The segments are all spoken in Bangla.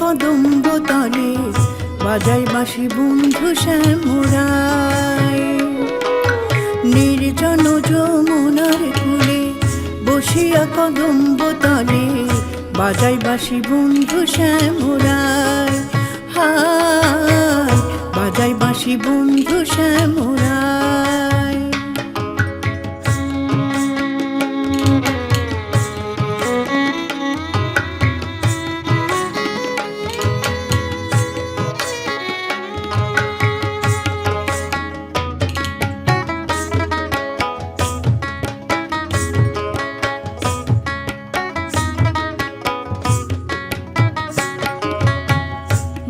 কদম্ব তলে বাজাই বাসি বন্ধু শ্যামরায়। নির্জন যমুনার কুলে বসিয়া কদম্ব তলে বাজাই বাসি বন্ধু শ্যামরায়। হায়, বাজাই বাসি বন্ধু শ্যামরায়।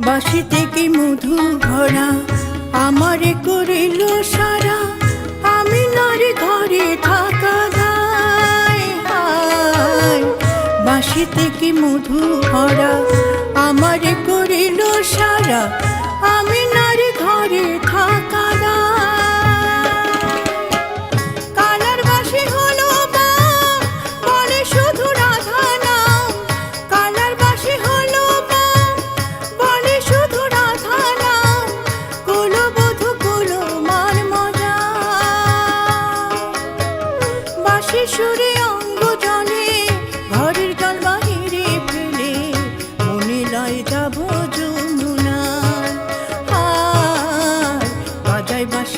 বাসি থেকে মধু ভরা? আমারে করিল সারা। আমি নারী ঘরে থাকা বাসি থেকে মধু ভরা? আমারে করিল সারা।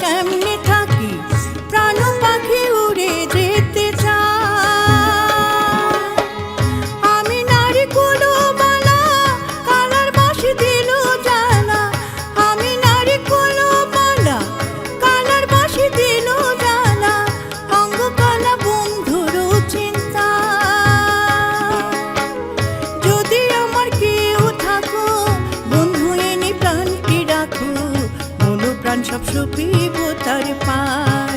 কেমনে সপিব তার পায়।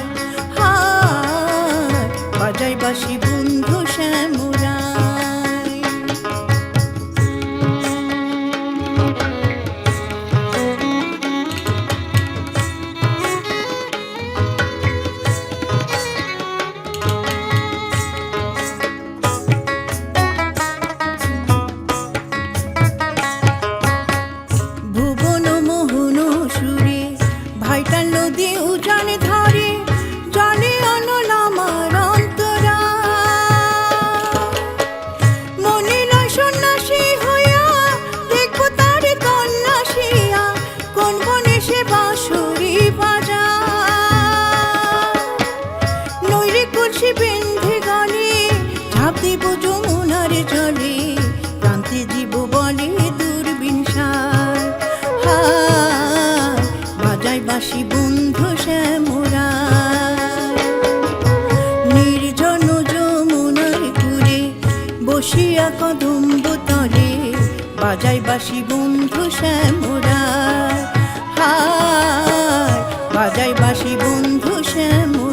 বাজায় বাসি বন্ধু শ্যামরা নির্জন ঘুরে বসিয়া বাজাই বাসি বন্ধু শ্যামরা বাজাই বাসি বন্ধু শ্যাম